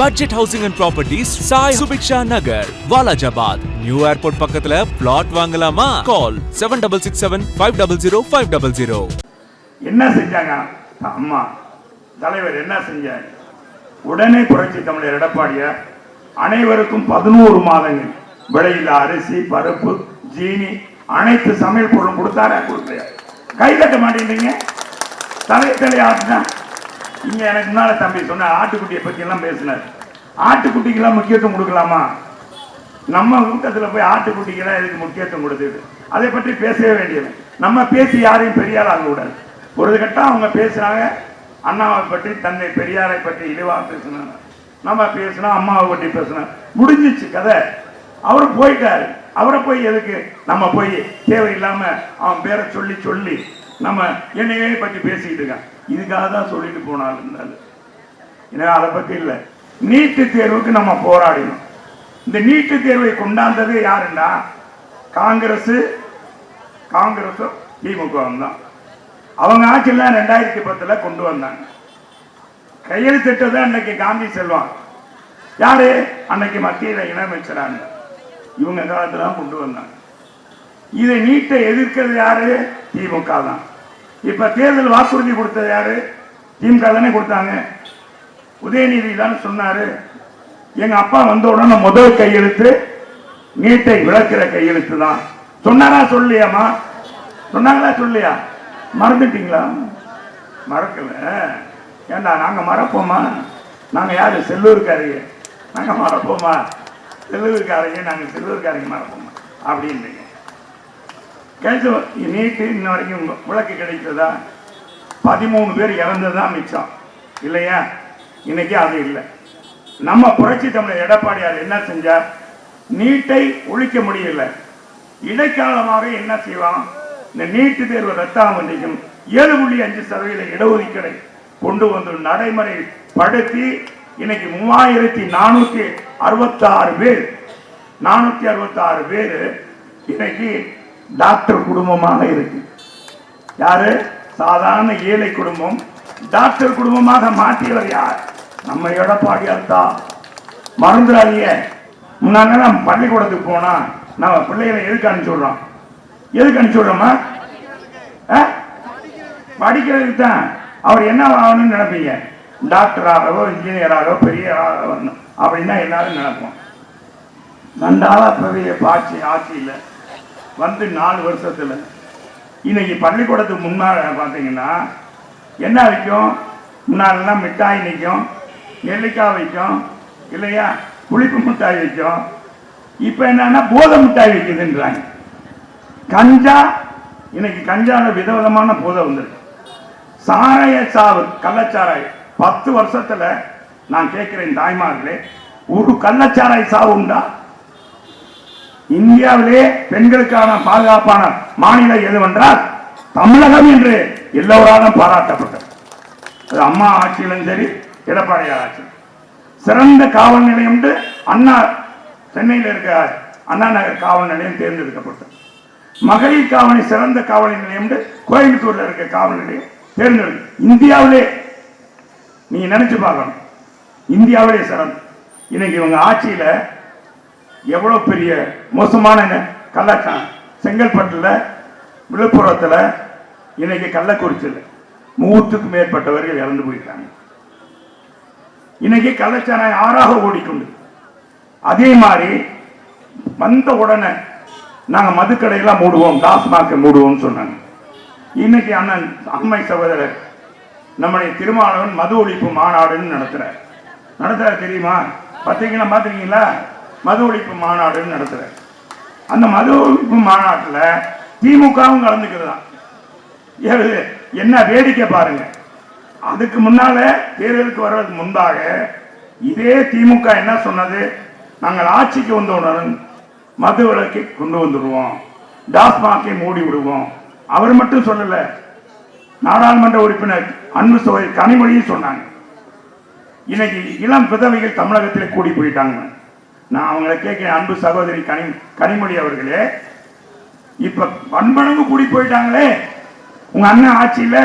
Budget housing and properties Sai Subiksha Nagar Walajabad new airport பக்கத்துல plot வாங்கலாமா? Call seven double six seven five double zero five double zero என்ன செஞ்சாங்க? அம்மா தலைவர் என்ன செஞ்சார்? உடனே புரட்சி தமிழர் எடப்பாடியார் அனைவருக்கும் பதினோரு மாதங்கள். விலையில் அரிசி பருப்பு ஜீனி அனைத்து சமையல் பொருளும் கொடுத்தாரா? கொடுக்கலையா? கை கட்ட மாட்டேங்கிறீங்க தலை தலை ஆட்டினா? இங்க எனக்கு முன்னால தம்பி சொன்ன ஆட்டுக்குட்டியை பத்தி எல்லாம் பேசினார். ஆட்டுக்குட்டிக்கெல்லாம் முக்கியத்துவம் கொடுக்கலாமா? நம்ம கூட்டத்தில் போய் ஆட்டுக்குட்டிக்கெல்லாம் எதுக்கு முக்கியத்துவம் கொடுத்துட்டு அதை பற்றி பேசவே வேண்டியது நம்ம பேசி யாரையும் பெரியார் ஆக கூடாது. ஒரு கட்டம் அவங்க பேசுனாங்க அண்ணாவை பற்றி தந்தை பெரியாரை பற்றி இழிவாக பேசினாங்க. நம்ம பேசினோம் அம்மாவை பற்றி பேசினோம் முடிஞ்சிச்சு கதை. அவர் போயிட்டாரு. அவரை போய் எதுக்கு? நம்ம போய் தேவையில்லாம அவன் பேரை சொல்லி சொல்லி நம்ம என்னையே பற்றி பேசிக்கிட்டு இருக்கான். இதுக்காக தான் சொல்லிட்டு போனாலும் இருந்தாலும் எனவே அதை பத்தி இல்லை. நீட்டு தேர்வுக்கு நம்ம போராடினோம். இந்த நீட்டு தேர்வை கொண்டாந்தது யாருன்னா காங்கிரஸ் காங்கிரஸும் திமுகவும் தான். அவங்க ஆட்சியில் ரெண்டாயிரத்தி பத்துல கொண்டு வந்தாங்க. கையெழுத்திட்டதை அன்னைக்கு காந்தி செல்வம் யாரு? அன்னைக்கு மத்தியில் இணையமைச்சராங்க இவங்க காலத்துல கொண்டு வந்தாங்க. இதை நீட்டை எதிர்க்கிறது யாரு? திமுக தான். இப்ப தேர்தல் வாக்குறுதி கொடுத்தது யாரு? திமுக தானே கொடுத்தாங்க. உதயநிதி தான் சொன்னாரு. எங்க அப்பா வந்த உடனே முதல் கையெழுத்து நீட்டை விளக்கிற கையெழுத்து தான். சொன்னாரா சொல்லியாமா சொன்னாங்களா சொல்லியா மறந்துட்டீங்களா? மறக்கல. ஏண்டா நாங்க மறப்போமா? நாங்க யாரு? செல்லூர்காரையே. நாங்க மறப்போமா? செல்லூர்காரங்க நாங்க செல்லூர்காரங்க மறப்போமா? அப்படின்னு கேள்வி நீட்டு இன்ன வரைக்கும் விளக்கு கிடைத்ததா? பதிமூணு பேர் இறந்ததுதான் மிச்சம். இல்லையா? இன்னைக்கு அது இல்லை. நம்ம புரட்சி தமிழர் எடப்பாடியார் என்ன செஞ்சார்? நீட்டை ஒழிக்க முடியல. இடைக்காலமாக என்ன செய்வான்? இந்த நீட்டு தேர்வு ரத்தாமண்டிக்கும் ஏழு புள்ளி அஞ்சு சதவீத இடஒதுக்கீடை கொண்டு வந்து நடைமுறைப்படுத்தி இன்னைக்கு மூவாயிரத்தி நானூத்தி அறுபத்தி ஆறு பேர் நானூத்தி அறுபத்தி ஆறு பேர் இன்னைக்கு டாக்டர் குடும்பமாக இருக்கு. யாரு? சாதாரண ஏழை குடும்பம். டாக்டர் குடும்பமாக மாற்றியவர் யார்? நம்ம எடப்பாடியார் தான் மறந்துடாதீங்க. முன்னாங்க பள்ளிக்கூடத்துக்கு போனா நம்ம பிள்ளைகளை எதுக்கு அனுப்பிச்சுடுறோம் எதுக்கு அனுப்பிச்சுடுறோமா ஆ? படிக்கிறதுக்கு தான். அவர் என்ன ஆகணும்னு நினைப்பீங்க? டாக்டராகவோ இன்ஜினியராகவோ பெரிய வரணும் அப்படின்னா எல்லாரும் நினைப்போம். நன்றாக பெரிய ஆட்சி இல்லை. வந்து நாலு வருஷத்தில். இன்னைக்கு பள்ளிக்கூடத்துக்கு முன்னால் பார்த்தீங்கன்னா என்ன விற்கும் முன்னாலெல்லாம் மிட்டாய் நிற்கும் நெல்லிக்காய் விற்கும் இல்லையா? புளிப்பு மிட்டாய் வைக்கும். இப்போ என்னன்னா போதை மிட்டாய் வைக்குதுன்றாங்க. கஞ்சா இன்னைக்கு கஞ்சாவில் விதவிதமான போதை வந்துருக்கு. சாராய சாவு கள்ளச்சாராய பத்து வருஷத்தில் நான் கேட்குறேன் தாய்மார்களே ஒரு கள்ளச்சாராய சாவு உண்டா? இந்தியாவிலே பெண்களுக்கான பாதுகாப்பான மாநிலம் எதுவென்றால் தமிழகம் என்று எல்லோராலும் பாராட்டப்பட்டது. அது அம்மா ஆட்சியிலும் சரி எடப்பாடியார் ஆட்சி சிறந்த காவல் நிலையம் என்று அண்ணா சென்னையில் இருக்க அண்ணா நகர் காவல் நிலையம் தேர்ந்தெடுக்கப்பட்டது. மகளிர் காவலி சிறந்த காவல் நிலையம் என்று கோயம்புத்தூர்ல இருக்க காவல் நிலையம் தேர்ந்தெடுக்க இந்தியாவிலே நீங்க நினைச்சு பார்க்கணும். இந்தியாவிலே சிறந்த. இன்னைக்கு இவங்க ஆட்சியில எவ்வளவு பெரிய மோசமான கள்ளக்கான் கள்ளச்சாரம் செங்கல்பட்டுல விழுப்புரத்துல இன்னைக்கு கள்ளக்குறிச்சியில் நூற்றுக்கு மேற்பட்டவர்கள் இறந்து போயிட்டாங்க. இன்னைக்கு கள்ளச்சாராயம் ஆறாக ஓடிக்கொண்டு. அதே மாதிரி வந்த உடனே நாங்க மதுக்கடையெல்லாம் மூடுவோம் டாஸ்மாக மூடுவோம்னு சொன்னாங்க. இன்னைக்கு அண்ணன் அம்மை சகோதரர் நம்முடைய திருமாவளவன் மது ஒழிப்பு மாநாடுன்னு நடத்துறார். நடத்துறார் தெரியுமா? பார்த்தீங்கன்னா பார்த்துருக்கீங்களா மது ஒழிப்பு மாநாடுன்னு நடத்துகிறார் அந்த மது ஒழிப்பு மாநாட்டில் திமுகவும் கலந்துக்கிறதான் என்ன வேடிக்கை பாருங்க. அதுக்கு முன்னால தேர்தலுக்கு வர்றதுக்கு முன்பாக இதே திமுக என்ன சொன்னது? நாங்கள் ஆட்சிக்கு வந்தவுடன் மது விளக்கை கொண்டு வந்துடுவோம். டாஸ்மாகை மூடி விடுவோம். அவர் மட்டும் சொல்லல. நாடாளுமன்ற உறுப்பினர் அன்பு சோதரி கனிமொழியும் சொன்னாங்க. இன்னைக்கு இளம் விதவைகள் தமிழகத்தில் கூடி போயிட்டாங்க. நான் அவங்கள கேட்கிறேன் அன்பு சகோதரி கனி கனிமொழி அவர்களே. இப்ப பண்பனவு கூடி போயிட்டாங்களே. உங்க அண்ணன் ஆட்சியில்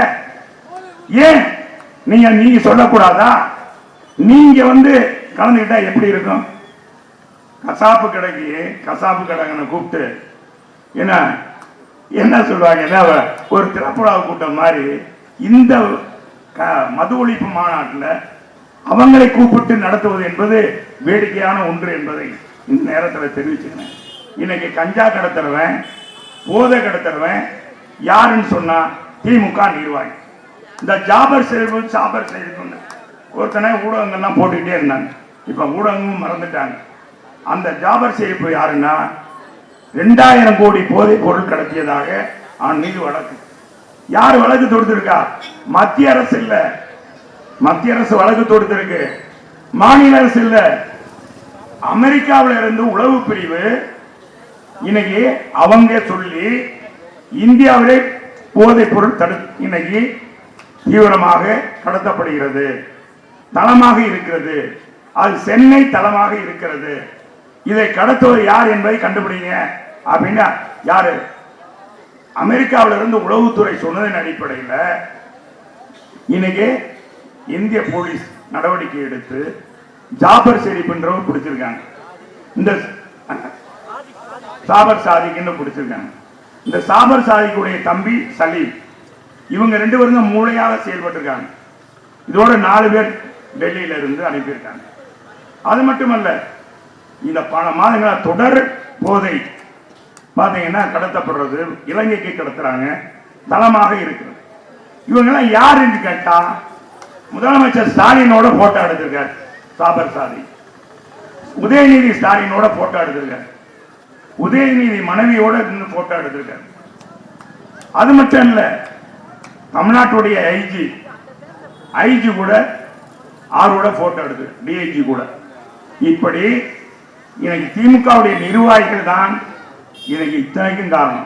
ஏன்? நீங்க நீங்க சொல்லக்கூடாதா? நீங்க வந்து கலந்துக்கிட்டா எப்படி இருக்கும்? கசாப்பு கடைக்கு கசாப்பு கடைங்கனை கூப்பிட்டு என்ன என்ன சொல்லுவாங்க? என்ன ஒரு திறப்புழா கூட்டம் மாதிரி இந்த க- மது ஒழிப்பு மாநாட்டில் அவங்களை கூப்பிட்டு நடத்துவது என்பது வேடிக்கையான ஒன்று என்பதை இந்த நேரத்தில் தெரிவிச்சுக்கிறேன். இன்னைக்கு கஞ்சா கடத்துறவன் போதை கடத்துறவன் யாருன்னு சொன்னா திமுக நிர்வாகி. இந்த ஜாபர் செல்வ ஜாபர் செல்வன் ஒருத்தனை ஊடகங்கள்லாம் போட்டுக்கிட்டே இருந்தாங்க. இப்ப ஊடகமும் மறந்துட்டாங்க. அந்த ஜாபர் செழிப்பு யாருன்னா ரெண்டாயிரம் கோடி போதை பொருள் கடத்தியதாக அவன் மீது வழக்கு. யார் வழக்கு தொடுத்திருக்கா? மத்திய அரசு இல்லை. மத்திய அரசு வழக்கு தொடுத்திருக்கு. மாநில அரசு இல்ல. அமெரிக்காவில இருந்து உளவு பிரிவு இன்னைக்கு அவங்க சொல்லி இந்தியாவிலே போதைப் பொருள் தடு இன்னைக்கு தீவிரமாக கடத்தப்படுகிறது. தளமாக இருக்கிறது. அது சென்னை தளமாக இருக்கிறது. இதை கடத்துவது யார் என்பதை கண்டுபிடிங்க. அப்படின்னா யாரு? அமெரிக்காவிலிருந்து உளவுத்துறை சொன்னதன் அடிப்படையில் இன்னைக்கு இந்திய போலீஸ் நடவடிக்கை எடுத்து ஜாபர் ஷெரீப்ன்றவர் பிடிச்சிருக்காங்க. இந்த சாபர் சாதிக்குன்னு பிடிச்சிருக்காங்க. இந்த சாபர் சாதிக்குடைய தம்பி சலீம் இவங்க ரெண்டு பேரும் மூளையாக செயல்பட்டிருக்காங்க. இதோட நாலு பேர் டெல்லியில இருந்து அனுப்பியிருக்காங்க. அது மட்டுமல்ல இந்த பல மாதங்களா தொடர் போதை பார்த்தீங்கன்னா கடத்தப்படுறது இலங்கைக்கு கடத்துறாங்க தளமாக இருக்கிறது. இவங்கெல்லாம் யார் என்று கேட்டா முதலமைச்சர் ஸ்டாலினோட போட்டோ எடுத்திருக்கார். சாபர் சாதி. உதயநிதி ஸ்டாலினோட போட்டோ எடுத்திருக்கார். உதயநிதி மனைவியோட நின்று போட்டோ எடுத்திருக்கார். அது மட்டும் இல்ல தமிழ்நாட்டுடைய ஐஜி ஐஜி கூட ஆரோட போட்டோ எடுத்து டிஐஜி கூட. இப்படி இன்னைக்கு திமுகவுடைய நிர்வாகிகள் தான் இன்னைக்கு இத்தனைக்கும் காரணம்.